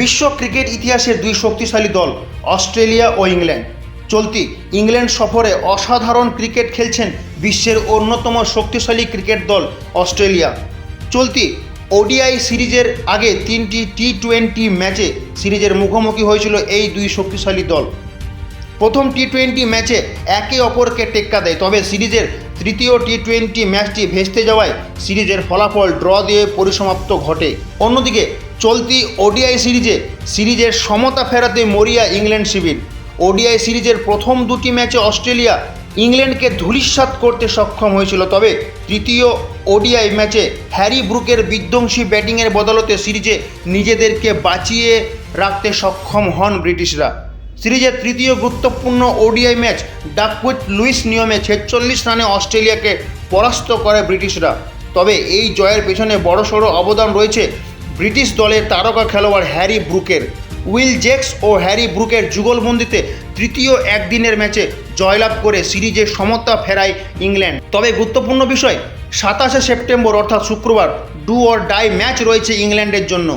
বিশ্ব ক্রিকেট ইতিহাসের দুই শক্তিশালী দল, অস্ট্রেলিয়া ও ইংল্যান্ড। চলতি ইংল্যান্ড সফরে অসাধারণ ক্রিকেট খেলছেন বিশ্বের অন্যতম শক্তিশালী ক্রিকেট দল, অস্ট্রেলিয়া। চলতি ওডিআই সিরিজের আগে তিনটি টি টোয়েন্টি ম্যাচে সিরিজের মুখোমুখি হয়েছিল এই দুই শক্তিশালী দল। প্রথম টি টোয়েন্টি ম্যাচে একে অপরকে টেক্কা দেয়, তবে সিরিজের তৃতীয় টি টোয়েন্টি ম্যাচটি ভেস্তে যাওয়ায় সিরিজের ফলাফল ড্র দিয়ে পরিসমাপ্ত ঘটে। অন্যদিকে চলতি ওডিআই সিরিজে, সিরিজের সমতা ফেরাতে মরিয়া ইংল্যান্ড শিবির। ওডিআই সিরিজের প্রথম দুটি ম্যাচে অস্ট্রেলিয়া ইংল্যান্ডকে ধূলিসাৎ করতে সক্ষম হয়েছিল, তবে তৃতীয় ওডিআই ম্যাচে হ্যারি ব্রুকের বিধ্বংসী ব্যাটিংয়ের বদলতে সিরিজে নিজেদেরকে বাঁচিয়ে রাখতে সক্ষম হন ব্রিটিশরা। সিরিজের তৃতীয় গুরুত্বপূর্ণ ওডিআই ম্যাচ ডাকউইথ লুইস নিয়মে ছেচল্লিশ রানে অস্ট্রেলিয়াকে পরাস্ত করে ব্রিটিশরা। তবে এই জয়ের পেছনে বড়সড় অবদান রয়েছে ব্রিটিশ দলের তারকা খেলোয়াড় হ্যারি ব্রুকের। উইল জেক্স ও হ্যারি ব্রুকের যুগলবন্দিতে তৃতীয় একদিনের ম্যাচে জয়লাভ করে সিরিজে সমতা ফেরায় ইংল্যান্ড। তবে গুরুত্বপূর্ণ বিষয়, সাতাশে সেপ্টেম্বর অর্থাৎ শুক্রবার ডু অর ডাই ম্যাচ রয়েছে ইংল্যান্ডের জন্য।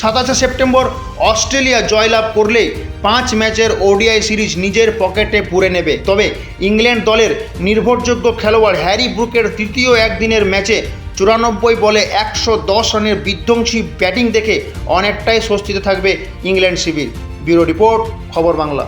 সাতাশে সেপ্টেম্বর অস্ট্রেলিয়া জয়লাভ করলেই পাঁচ ম্যাচের ওডিআই সিরিজ নিজের পকেটে পুরে নেবে। তবে ইংল্যান্ড দলের নির্ভরযোগ্য খেলোয়াড় হ্যারি ব্রুকের তৃতীয় একদিনের ম্যাচে চুরানব্বই বলে একশো দশ রানের বিধ্বংসী ব্যাটিং দেখে অনেকটাই স্বস্তিতে থাকবে ইংল্যান্ড শিবির। ব্যুরো রিপোর্ট, খবর বাংলা।